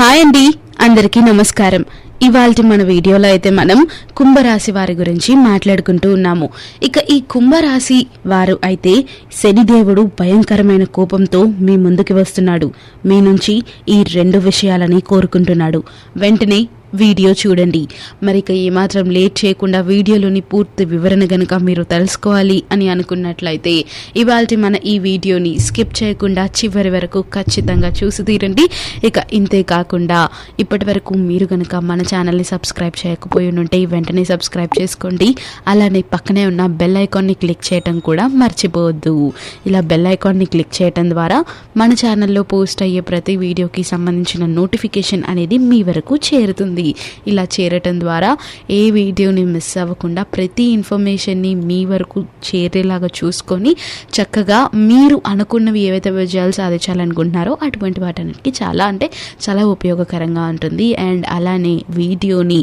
Hi అండి అందరికీ నమస్కారం. ఇవాళ మన వీడియోలో అయితే మనం కుంభరాశి వారి గురించి మాట్లాడుకుంటూ ఉన్నాము. ఇక ఈ కుంభరాశి వారు అయితే శనిదేవుడు భయంకరమైన కోపంతో మీ ముందుకి వస్తున్నాడు. మీ నుంచి ఈ రెండు విషయాలని కోరుకుంటున్నాడు. వెంటనే వీడియో చూడండి. మరి ఇక ఏమాత్రం లేట్ చేయకుండా వీడియోలోని పూర్తి వివరణ గనుక మీరు తెలుసుకోవాలి అని అనుకున్నట్లయితే ఇవాళ మన ఈ వీడియోని స్కిప్ చేయకుండా చివరి వరకు ఖచ్చితంగా చూసి తీరండి. ఇక ఇంతే కాకుండా ఇప్పటి వరకు మీరు గనుక మన ఛానల్ని సబ్స్క్రైబ్ చేయకపోయి ఉంటే వెంటనే సబ్స్క్రైబ్ చేసుకోండి. అలానే పక్కనే ఉన్న బెల్ ఐకాన్ని క్లిక్ చేయటం కూడా మర్చిపోవద్దు. ఇలా బెల్ ఐకాన్ని క్లిక్ చేయటం ద్వారా మన ఛానల్లో పోస్ట్ అయ్యే ప్రతి వీడియోకి సంబంధించిన నోటిఫికేషన్ అనేది మీ వరకు చేరుతుంది. ఇలా చేరటం ద్వారా ఏ వీడియోని మిస్ అవ్వకుండా ప్రతి ఇన్ఫర్మేషన్ని మీ వరకు చేరేలాగా చూసుకొని చక్కగా మీరు అనుకున్నవి ఏవైతే విజయాలు సాధించాలనుకుంటున్నారో అటువంటి వాటన్నిటికీ చాలా అంటే చాలా ఉపయోగకరంగా ఉంటుంది. అండ్ అలానే వీడియోని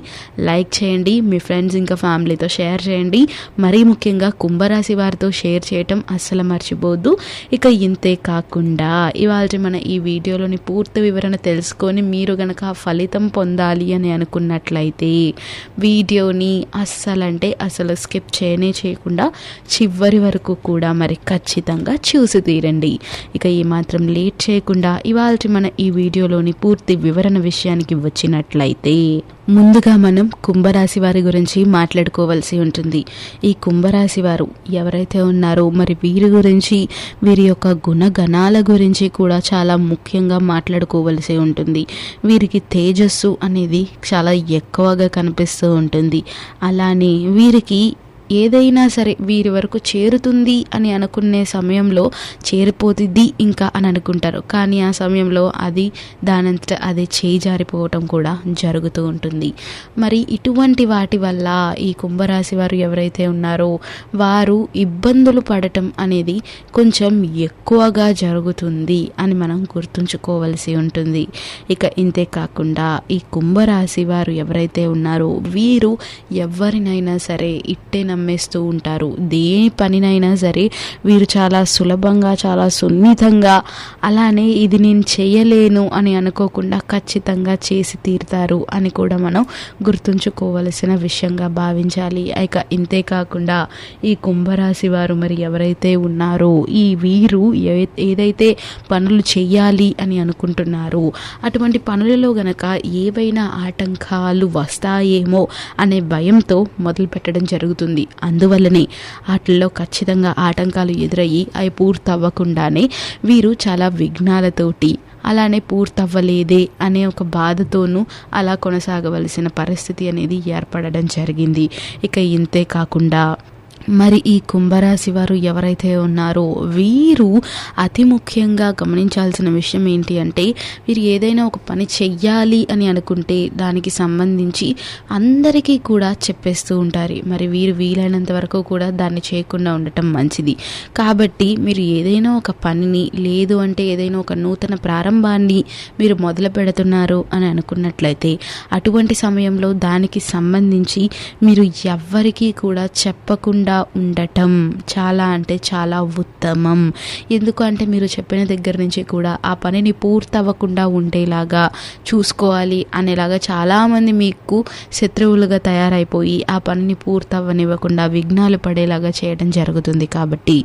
లైక్ చేయండి మీ ఫ్రెండ్స్ ఇంకా ఫ్యామిలీతో షేర్ చేయండి. మరీ ముఖ్యంగా కుంభరాశి వారితో షేర్ చేయటం అస్సలు మర్చిపోద్దు. ఇక ఇంతే కాకుండా ఇవాళ మన ఈ వీడియోలోని పూర్తి వివరణ తెలుసుకొని మీరు గనక ఫలితం పొందాలి అని అనుకున్నట్లయితే వీడియోని అస్సలంటే అసలు స్కిప్ చేయనే చేయకుండా చివరి వరకు కూడా మరి ఖచ్చితంగా చూసి తీరండి. ఇక ఏమాత్రం లేట్ చేయకుండా ఇవాళ మన ఈ వీడియోలోని పూర్తి వివరణ విషయానికి వచ్చినట్లయితే ముందుగా మనం కుంభరాశి వారి గురించి మాట్లాడుకోవాల్సి ఉంటుంది. ఈ కుంభరాశి వారు ఎవరైతే ఉన్నారో మరి వీరి గురించి వీరి యొక్క గుణగణాల గురించి కూడా చాలా ముఖ్యంగా మాట్లాడుకోవలసి ఉంటుంది. వీరికి తేజస్సు అనేది చాలా ఎక్కువగా కనిపిస్తూ ఉంటుంది. అలానే వీరికి ఏదైనా సరే వీరి వరకు చేరుతుంది అని అనుకునే సమయంలో చేరిపోతుంది ఇంకా అని అనుకుంటారు. కానీ ఆ సమయంలో అది దానంతట అదే చేయి జారిపోవటం కూడా జరుగుతూ ఉంటుంది. మరి ఇటువంటి వాటి వల్ల ఈ కుంభరాశి వారు ఎవరైతే ఉన్నారో వారు ఇబ్బందులు పడటం అనేది కొంచెం ఎక్కువగా జరుగుతుంది అని మనం గుర్తుంచుకోవలసి ఉంటుంది. ఇక ఇంతే కాకుండా ఈ కుంభరాశి వారు ఎవరైతే ఉన్నారో వీరు ఎవరినైనా సరే ఇట్టే నమ్మేస్తూ ఉంటారు. దేని పనినైనా సరే వీరు చాలా సులభంగా చాలా సున్నితంగా అలానే ఇది నేను చేయలేను అని అనుకోకుండా ఖచ్చితంగా చేసి తీరుతారు అని కూడా మనం గుర్తుంచుకోవలసిన విషయంగా భావించాలి. ఇక ఇంతే కాకుండా ఈ కుంభరాశి వారు మరి ఎవరైతే ఉన్నారో ఈ వీరు ఏ- ఏదైతే పనులు చేయాలి అని అనుకుంటున్నారో అటువంటి పనులలో గనక ఏవైనా ఆటంకాలు వస్తాయేమో అనే భయంతో మొదలు పెట్టడం జరుగుతుంది. అందువల్లనే వాటిల్లో ఖచ్చితంగా ఆటంకాలు ఎదురయ్యి అవి పూర్తవ్వకుండానే వీరు చాలా విఘ్నాలతోటి అలానే పూర్తవ్వలేదే అనే ఒక బాధతోనూ అలా కొనసాగవలసిన పరిస్థితి అనేది ఏర్పడడం జరిగింది. ఇక ఇంతే కాకుండా మరి ఈ కుంభరాశి వారు ఎవరైతే ఉన్నారో వీరు అతి ముఖ్యంగా గమనించాల్సిన విషయం ఏంటి అంటే వీరు ఏదైనా ఒక పని చెయ్యాలి అని అనుకుంటే దానికి సంబంధించి అందరికీ కూడా చెప్పేస్తూ ఉంటారు. మరి వీరు వీలైనంత వరకు కూడా దాన్ని చేయకుండా ఉండటం మంచిది. కాబట్టి మీరు ఏదైనా ఒక పనిని లేదు అంటే ఏదైనా ఒక నూతన ప్రారంభాన్ని మీరు మొదలు పెడుతున్నారు అని అనుకున్నట్లయితే అటువంటి సమయంలో దానికి సంబంధించి మీరు ఎవ్వరికీ కూడా చెప్పకుండా ఉండటం. చాలా అంటే చాలా ఉత్తమం. ఎందుకంటే మీరు చెప్పిన దగ్గర నుంచి కూడా ఆ పనిని పూర్తవ్వకుండా ఉండేలాగా చూసుకోవాలి అనేలాగా చాలామంది మీకు శత్రువులుగా తయారైపోయి ఆ పనిని పూర్తవ్వనివ్వకుండా విఘ్నాలు పడేలాగా చేయడం జరుగుతుంది కాబట్టి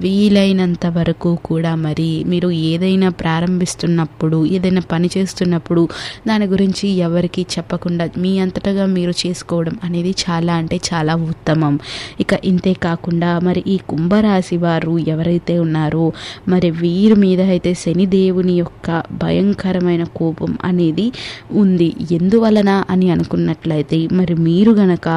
వీలైనంత వరకు కూడా మరి మీరు ఏదైనా ప్రారంభిస్తున్నప్పుడు ఏదైనా పని చేస్తున్నప్పుడు దాని గురించి ఎవరికి చెప్పకుండా మీ అంతటగా మీరు చేసుకోవడం అనేది చాలా అంటే చాలా ఉత్తమం. ఇక అంతేకాకుండా మరి ఈ కుంభరాశి వారు ఎవరైతే ఉన్నారో మరి వీరి మీద అయితే శనిదేవుని యొక్క భయంకరమైన కోపం అనేది ఉంది. ఎందువలన అని అనుకున్నట్లయితే మరి మీరు గనక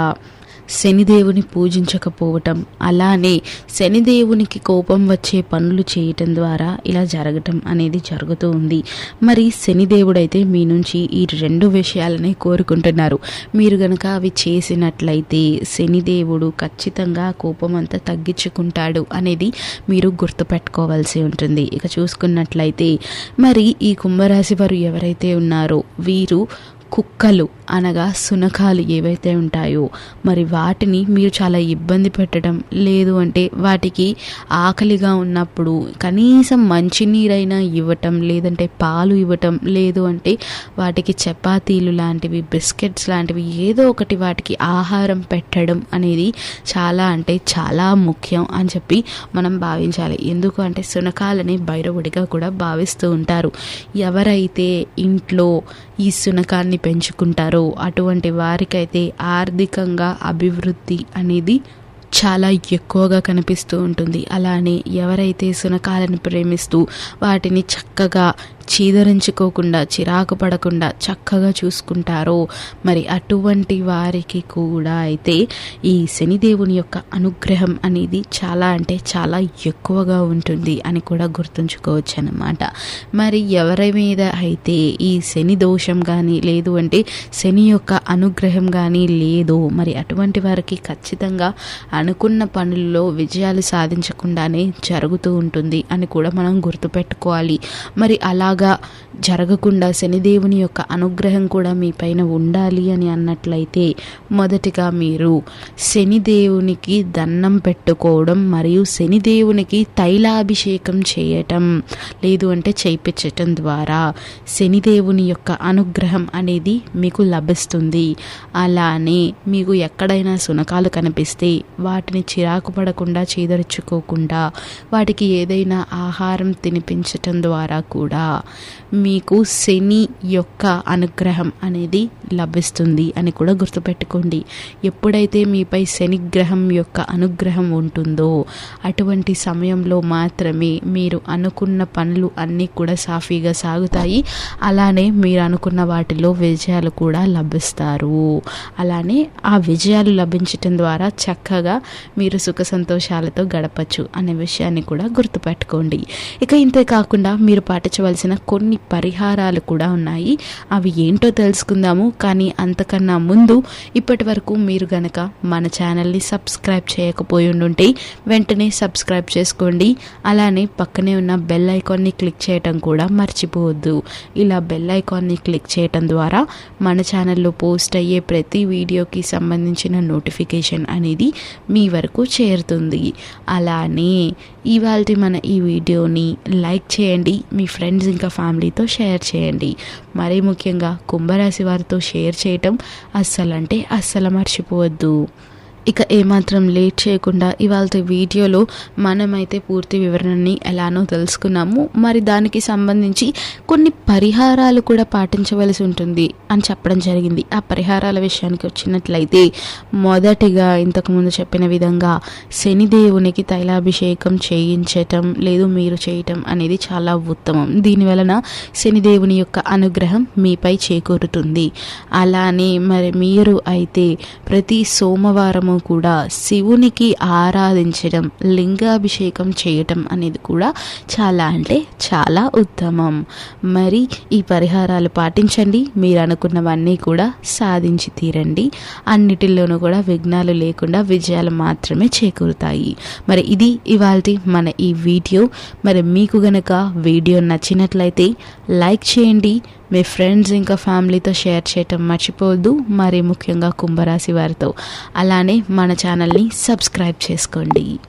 శనిదేవుని పూజించకపోవటం అలానే శనిదేవునికి కోపం వచ్చే పనులు చేయటం ద్వారా ఇలా జరగటం అనేది జరుగుతూ ఉంది. మరి శనిదేవుడైతే మీ నుంచి ఈ రెండు విషయాలనే కోరుకుంటున్నారు. మీరు గనక అవి చేసినట్లయితే శనిదేవుడు ఖచ్చితంగా కోపం అంతా తగ్గించుకుంటాడు అనేది మీరు గుర్తుపెట్టుకోవాల్సి ఉంటుంది. ఇక చూసుకున్నట్లయితే మరి ఈ కుంభరాశి వారు ఎవరైతే ఉన్నారో వీరు కుక్కలు అనగా సునకాలు ఏవైతే ఉంటాయో మరి వాటిని మీరు చాలా ఇబ్బంది పెట్టడం లేదు అంటే వాటికి ఆకలిగా ఉన్నప్పుడు కనీసం మంచినీరైనా ఇవ్వటం లేదంటే పాలు ఇవ్వటం లేదు అంటే వాటికి చపాతీలు లాంటివి బిస్కెట్స్ లాంటివి ఏదో ఒకటి వాటికి ఆహారం పెట్టడం అనేది చాలా అంటే చాలా ముఖ్యం అని చెప్పి మనం భావించాలి. ఎందుకు అంటే సునకాలని భైరవుడిగా కూడా భావిస్తూ ఉంటారు. ఎవరైతే ఇంట్లో ఈ శునకాన్ని పెంచుకుంటారో. అటువంటి వారికైతే ఆర్థికంగా అభివృద్ధి అనేది చాలా ఎక్కువగా కనిపిస్తూ ఉంటుంది. అలానే ఎవరైతే శునకాలను ప్రేమిస్తూ వాటిని చక్కగా చీదరించుకోకుండా చిరాకు పడకుండా చక్కగా చూసుకుంటారో మరి అటువంటి వారికి కూడా అయితే ఈ శనిదేవుని యొక్క అనుగ్రహం అనేది చాలా అంటే చాలా ఎక్కువగా ఉంటుంది అని కూడా గుర్తుంచుకోవచ్చు అనమాట మరి ఎవరి మీద అయితే ఈ శని దోషం కానీ లేదు అంటే శని యొక్క అనుగ్రహం కానీ లేదు మరి అటువంటి వారికి ఖచ్చితంగా అనుకున్న పనుల్లో విజయాలు సాధించకుండానే జరుగుతూ ఉంటుంది అని కూడా మనం గుర్తుపెట్టుకోవాలి. మరి అలా అలాగా జరగకుండా శనిదేవుని యొక్క అనుగ్రహం కూడా మీ పైన ఉండాలి అని అన్నట్లయితే మొదటిగా మీరు శనిదేవునికి దండం పెట్టుకోవడం మరియు శనిదేవునికి తైలాభిషేకం చేయటం లేదు అంటే చేయించటం ద్వారా శనిదేవుని యొక్క అనుగ్రహం అనేది మీకు లభిస్తుంది. అలానే మీకు ఎక్కడైనా సునకాలు కనిపిస్తే వాటిని చిరాకు పడకుండా చేదరుచుకోకుండా వాటికి ఏదైనా ఆహారం తినిపించటం ద్వారా కూడా మీకు శని యొక్క అనుగ్రహం అనేది లభిస్తుంది అని కూడా గుర్తుపెట్టుకోండి. ఎప్పుడైతే మీపై శని గ్రహం యొక్క అనుగ్రహం ఉంటుందో అటువంటి సమయంలో మాత్రమే మీరు అనుకున్న పనులు అన్నీ కూడా సాఫీగా సాగుతాయి. అలానే మీరు అనుకున్న వాటిలో విజయాలు కూడా లభిస్తారు. అలానే ఆ విజయాలు లభించటం ద్వారా చక్కగా మీరు సుఖ సంతోషాలతో గడపచ్చు అనే విషయాన్ని కూడా గుర్తుపెట్టుకోండి. ఇక ఇంతే కాకుండా మీరు పాటించవలసిన కొన్ని పరిహారాలు కూడా ఉన్నాయి. అవి ఏంటో తెలుసుకుందాము. కానీ అంతకన్నా ముందు ఇప్పటి వరకు మీరు గనక మన ఛానల్ని సబ్స్క్రైబ్ చేయకపోయి ఉండుంటే వెంటనే సబ్స్క్రైబ్ చేసుకోండి. అలానే పక్కనే ఉన్న బెల్ ఐకాన్ని క్లిక్ చేయటం కూడా మర్చిపోవద్దు. ఇలా బెల్ ఐకాన్ని క్లిక్ చేయటం ద్వారా మన ఛానల్లో పోస్ట్ అయ్యే ప్రతి వీడియోకి సంబంధించిన నోటిఫికేషన్ అనేది మీ వరకు చేరుతుంది. అలానే ఇవాళ మన ఈ వీడియోని లైక్ చేయండి. మీ ఫ్రెండ్స్ ఇంకా ఫ్యామిలీతో షేర్ చేయండి. మరీ ముఖ్యంగా కుంభరాశి వారితో షేర్ చేయటం అస్సలంటే అస్సలు మర్చిపోవద్దు. ఇక ఏమాత్రం లేట్ చేయకుండా ఇవాళ వీడియోలో మనమైతే పూర్తి వివరణని ఎలానో తెలుసుకున్నాము. మరి దానికి సంబంధించి కొన్ని పరిహారాలు కూడా పాటించవలసి ఉంటుంది అని చెప్పడం జరిగింది. ఆ పరిహారాల విషయానికి వచ్చినట్లయితే మొదటిగా ఇంతకుముందు చెప్పిన విధంగా శనిదేవునికి తైలాభిషేకం చేయించటం లేదు మీరు చేయటం అనేది చాలా ఉత్తమం. దీని వలన శనిదేవుని యొక్క అనుగ్రహం మీపై చేకూరుతుంది. అలానే మరి మీరు అయితే ప్రతి సోమవారం మనము కూడా శివునికి ఆరాధించడం లింగాభిషేకం చేయటం అనేది కూడా చాలా అంటే చాలా ఉత్తమం. మరి ఈ పరిహారాలు పాటించండి. మీరు అనుకున్నవన్నీ కూడా సాధించి తీరండి. అన్నిటిలోనూ కూడా విఘ్నాలు లేకుండా విజయాలు మాత్రమే చేకూరుతాయి. మరి ఇది ఇవాళ మన ఈ వీడియో. మరి మీకు గనక వీడియో నచ్చినట్లయితే లైక్ చేయండి. మీ ఫ్రెండ్స్ ఇంకా ఫ్యామిలీతో షేర్ చేయటం మర్చిపోవద్దు. మరి ముఖ్యంగా కుంభరాశి వారితో. అలానే మన ఛానల్ని సబ్స్క్రైబ్ చేసుకోండి.